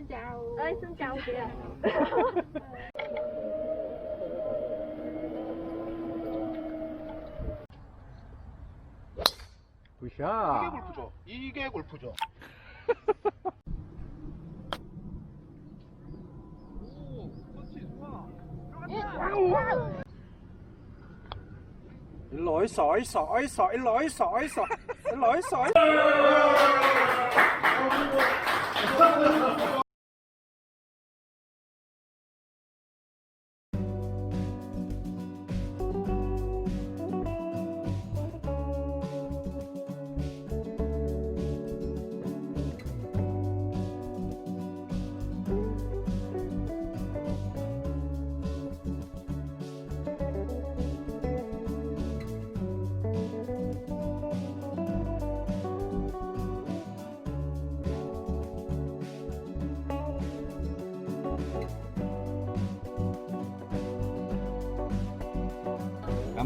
xin chào ơi xin chào kìa 이게 굿샷. 골프죠. 이게 골프죠. 일로 어있어, 어있어, 어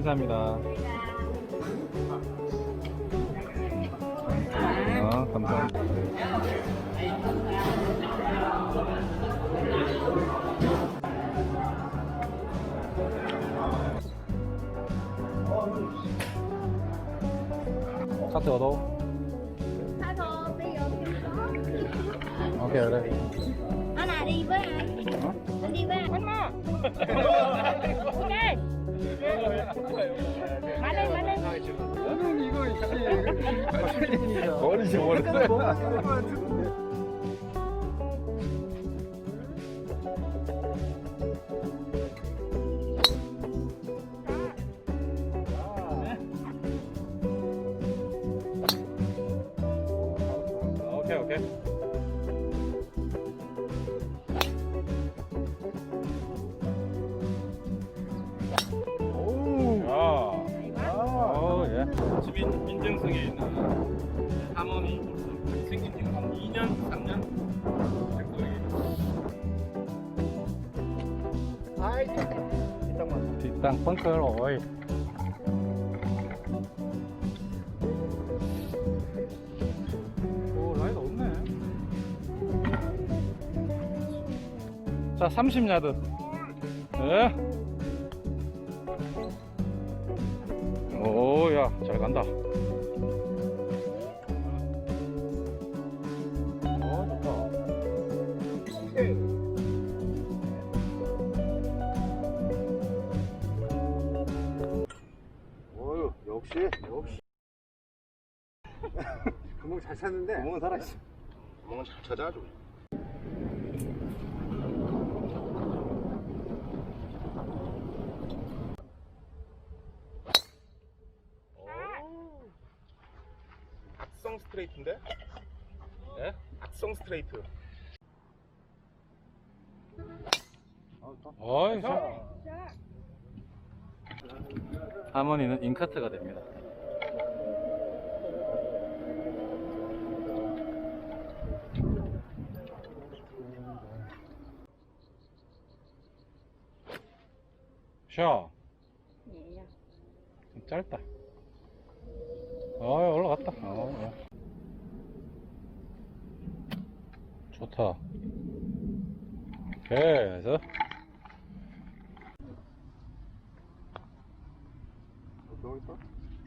감사합니다. 어, 감사합니다. 카트 얻어. Bây giờ 오케이, 그래. anh à đi với anh 어? anh đi với anh anh mà ok mà lên mà lên 머리지, 머리. 오케이, 펑크를 어이. 오, 라이가 없네. 자, 30야드. 예. 오, 야, 잘 간다. 찼는데. 구멍은 살아있어. 구멍은 잘 찾아가지고. 악성 스트레이트인데? 예? 악성 스트레이트. 어이, 하모니는 인카트가 됩니다. 샤, 좀 짧다. 어, 올라갔다. 어, 어. 좋다. 그래서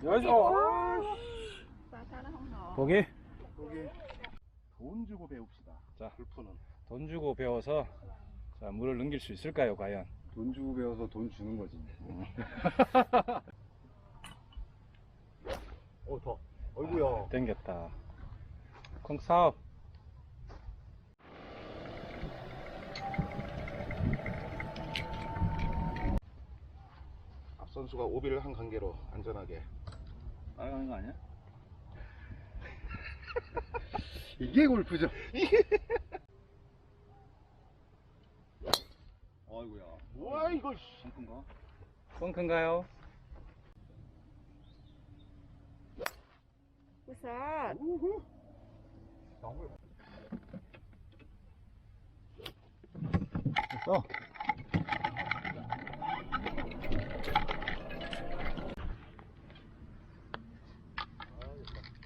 여기서 보기 여기 돈 주고 배웁시다. 자. 골프는. 돈 주고 배워서 자 물을 넘길 수 있을까요 과연 돈 주고 배워서 돈 주는 거지. 어, 더. 어이구야. 땡겼다 콩 사업 앞 선수가 오비를 한 관계로 안전하게. 나가는 거 아니야? 이게 골프죠. 아이고야 씨. 펑크인가? 펑크인가요? Ui 우후. 됐어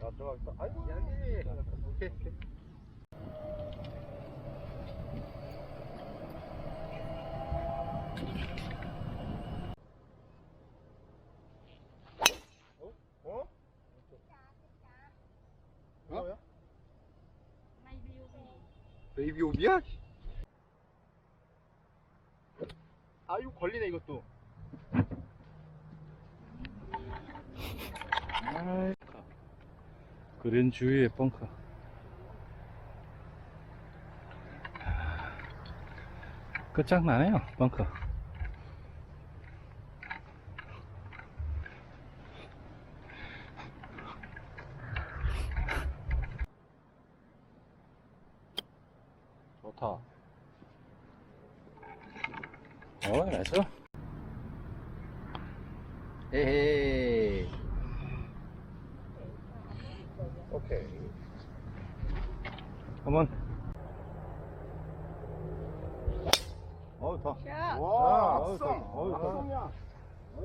아, 들어가겠다. 아이고, 양이. 오케이, 오케이. 베이비 오비야? 아유 걸리네 이것도. 그린 주위에 벙커. 끝장나네요, 벙커. 좋다. 어, 나이스. 에헤이. 오케이. 한번 어우 더. 샷. 와, 어우, 악성. 어우, 악성이야. 샷.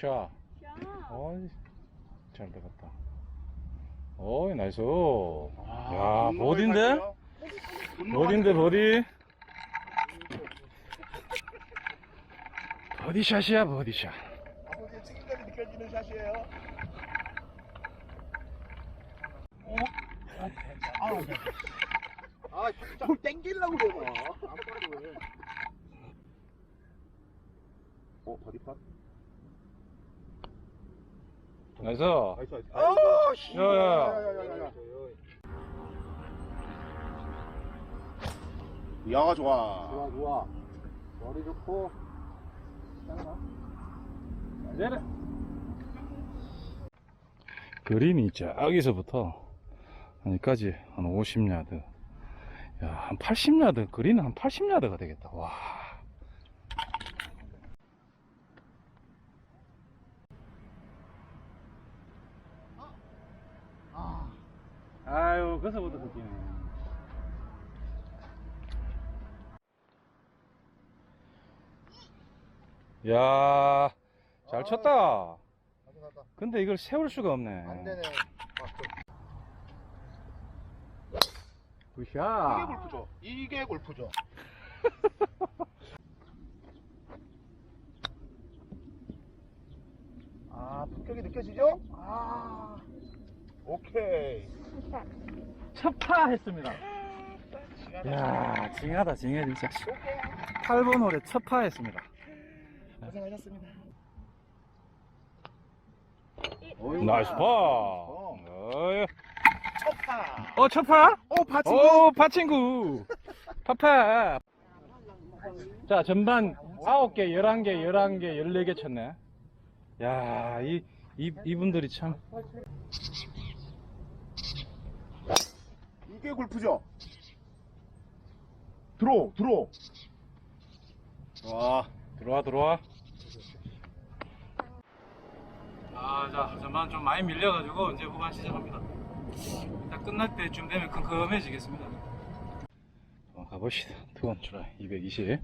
샷. 어이, 잘 들어갔다. 어이, 나이스. 야, 버디인데? 버디인데, 버디? 버디샷이야, 버디샷. 아버지 지금까지 느껴지는 샷이에요. 아, 좀 땡기려고 그래. 아빠를. 어, 버디팟? 나이스. 나이스, 나이스. 어, 씨. 야, 야, 야. 야, 좋아. 좋아, 좋아. 머리 좋고. 내려. 그림이 저기서부터 여기까지 한 50야드. 야, 한 80야드. 그린은 한 80야드가 되겠다. 와. 아유, 그서부터 그기네. 야, 잘 쳤다. 근데 이걸 세울 수가 없네. 안 되네. 이게 굿샷. 골프죠. 이게 골프죠. 아, 폭격이 느껴지죠? 아, 오케이. 첫파 했습니다. 야, 징하다, 징해, 진짜. 8번 홀에 첫파 했습니다. 고생하셨습니다. 나이스 파. 어이. 첫파. 어, 첫파? 어, 바치. 오, 파친구. 파파. 자, 전반 9개, 11개, 11개, 14개 쳤네. 야, 이, 이, 이분들이 참. 이게 골프죠? 들어, 들어. 와, 들어와, 들어와. 아, 자, 전반 좀 많이 밀려가지고 이제 후반 시작합니다. 딱 끝날 때쯤 되면 컴컴해지겠습니다. 어, 가봅시다. 투원 트라이 220.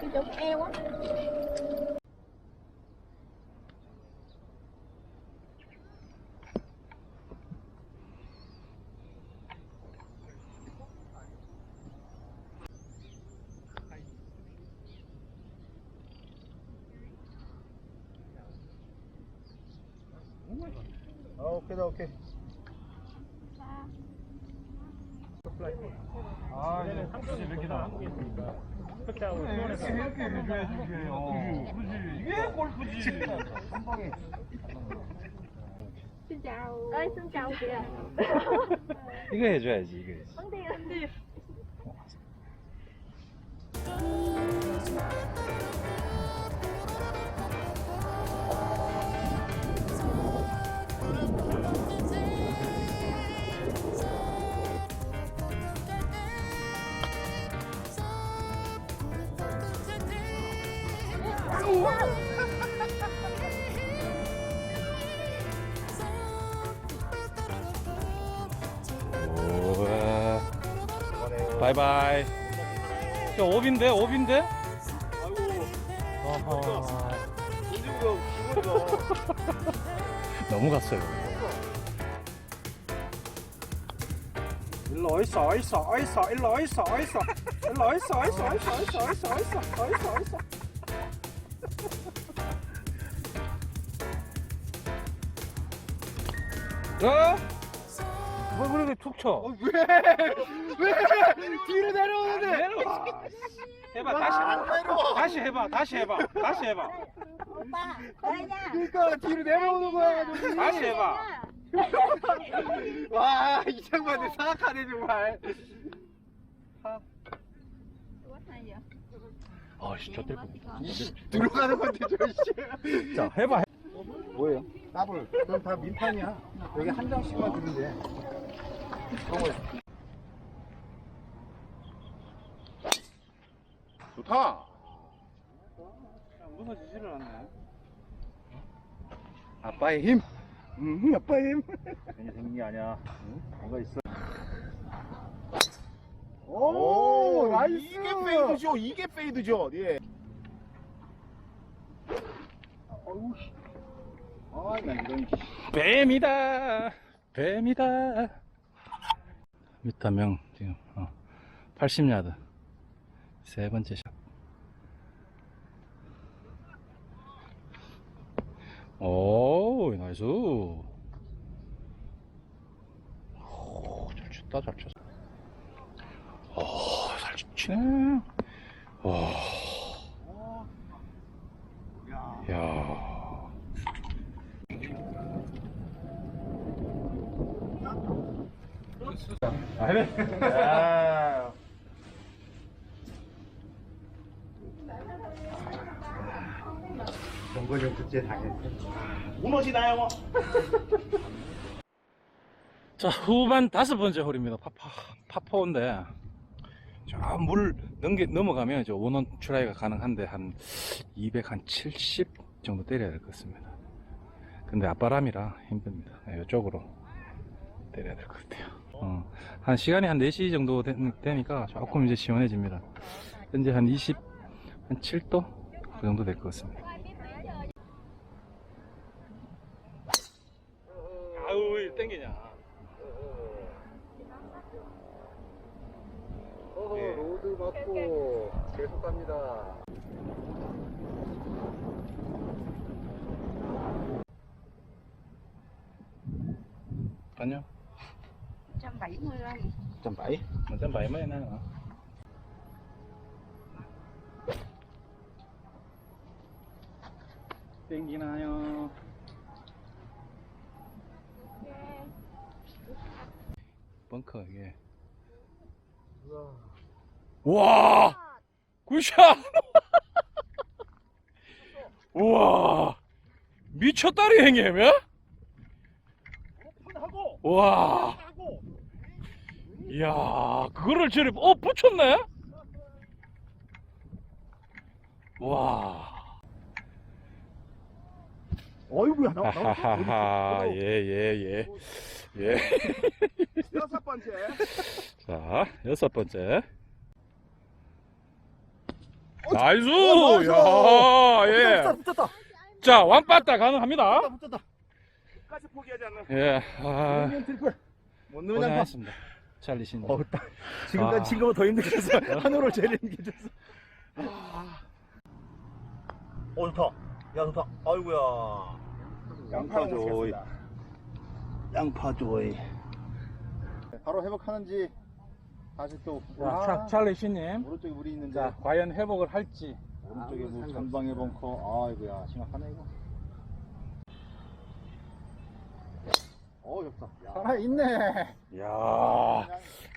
Cái chỗ eo á. 해줘야지 이게. 어, 골프지. chào ơi xin chào kìa 이거 해줘야지 이거. 해야지. vấn 바이바이. 저 오빈데 오빈데? 아이고 어허. 너무 갔어요. 일로 어있어 어있어 어있어 일로 어있어 어있어 일로 어있어 어있어 어있어 어있어 어있어 어있어 어있어 어있어 어? 뭐 그렇게 툭 쳐? 왜? 뒤로 내려오는데. 내려와. 해봐 다시. 다시 해봐 다시 해봐 다시 해봐. 오빠 그러냐? 그러니까 뒤로 내려오는 거야 다시 해봐. 와 이장반들 사악하네 정말. 아씨 저때 들어가는 건데 저 씨. 자 해봐. 뭐예요? 더블. 그럼 다 민판이야. 여기 한 장씩만 주면 돼 좋다 무너지지를 않네. 아빠의 힘 음, 아빠의 힘 괜히 생긴 게 아니야 응? 뭔가 있어 오, 나이스 이게 페이드죠 이게 페이드죠 예 어우 씨. 아, 나 이런 뱀이다. 뱀이다. 미타명 지금 어, 80야드 세 번째 샷. 오, 나이스. 오, 잘 쳤다, 잘 쳤어. 오, 잘 치네. 와, 야. 아, 그래? 아. 정거장 국제 당했어 무너지나요 뭐 자 후반 다섯 번째 홀입니다 파파 파포인데 저 물 넘게 넘어가면 이제 원원 트라이가 가능한데 한270 정도 때려야 될 것 같습니다 근데 앞바람이라 힘듭니다 네, 이쪽으로 때려야 될 것 같아요 어, 한 시간이 한 4시 정도 되, 니까 조금 이제 시원해집니다. 현재 한 20, 한 7도 그 정도 될 것 같습니다 아우 왜 땡기냐 어허 예. 로드 맞고 계속 갑니다 아니요 170 lần 170 170 mấy anh hả 땡기나요 벙커 이게 와 굿샷 우와 미쳤다리 형님 예? 하고 와 이야, 그거를 저리, 어, 붙였네? 와. 어이구야 나 하하하, 예, 예, 예. 예. 여섯 번째 자, 여섯 번째. 나이스! 나이스! 야, 예. 붙었다 붙었다 자, 완빠따 가능합니다. 붙었다 붙었다 끝까지 포기하지 않는 예, 아, 못 트리플 못 넣으면 고생하셨습니다. 찰리 신. 어, 딱 지금까지 아. 지금은 더 힘들겠어 한우를 제일 힘들겠어 어 좋다 야 좋다 아이고야 양파 조이 양파 조이 바로 회복하는지 다시 또 자, 아, 차- 찰리 신님. 오른쪽에 물이 있는데 자, 과연 회복을 할지. 오른쪽에 물 전방에 벙커 아이고야 심각하네 이거 어 좋다 살아있네 이야.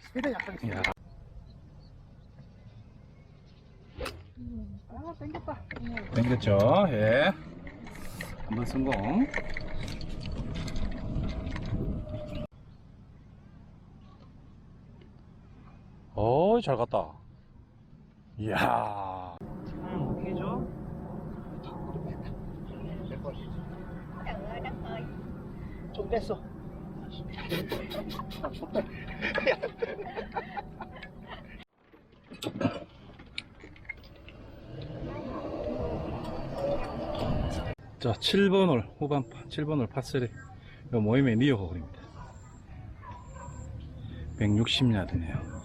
스피드 약간 야. 아 땡겼다 땡겼죠? 예. 한번 성공. 어이, 잘 갔다. 이야. 좀 뺐어 자, 7번 홀, 후반 7번 홀 파3. 요 모임의 리어 홀입니다. 160야드네요.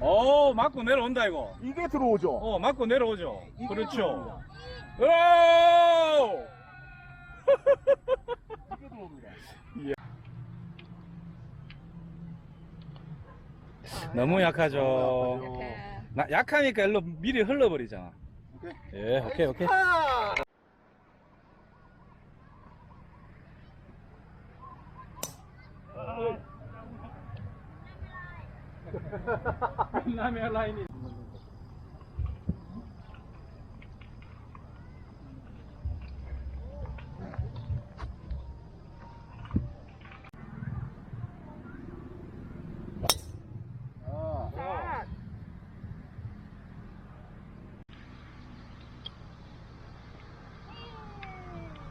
오, 맞고 내려온다, 이거. 이게 들어오죠? 어, 맞고 내려오죠. 그렇죠. 들어옵니다. 오! 이게 들어옵니다. 너무 약하죠. 나, 약하니까 일로 미리 흘러버리잖아. 오케이. 예, 오케이, 오케이. 남의 라인이.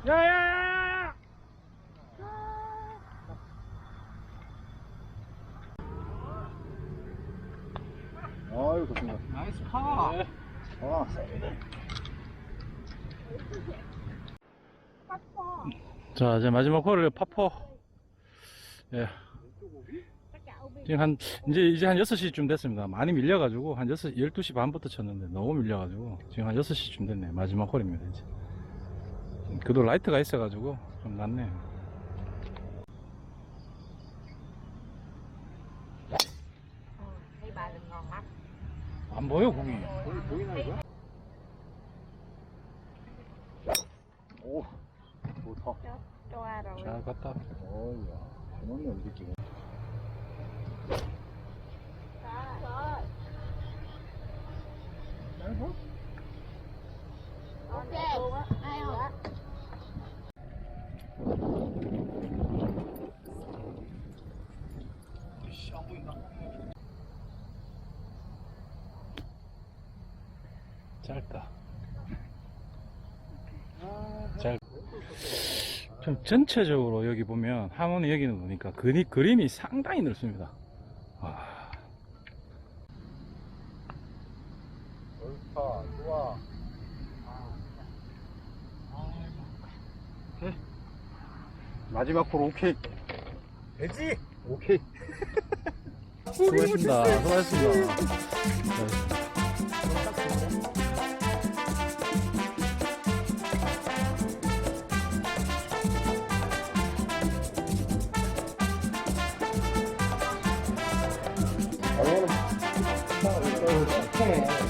야야야야! 아유, 좋습니다. 나이스 파. 네. 아, 자, 이제 마지막 홀을 파포. 예. 지금 한, 이제, 이제 한 6시쯤 됐습니다. 많이 밀려 가지고, 한 6, 12시 반부터 쳤는데, 너무 밀려 가지고, 지금 한 6시쯤 됐네. 마지막 홀입니다, 이제. 그도 라이트가 있어가지고, 좀 mắt. 안 보여, 공이. 보이, 보이나, 이거? 오, 좋다. 잘 갔다. 어이야, 잘 넣네, 우리 끼고. 짧다. 짧. 좀 전체적으로 여기 보면 하모니 여기는 보니까 그리, 그림이 상당히 넓습니다. 와, 좋다, 좋아. 오케이. 마지막 홀 오케이. 되지? 오케이. 수고했습니다. 수고했습니다. 안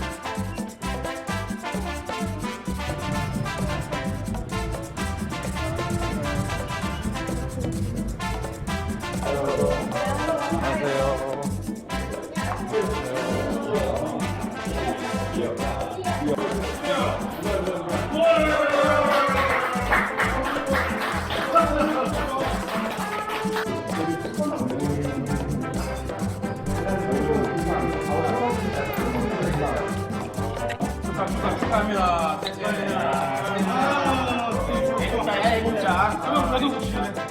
축하합니다. 나도 처음 해보니까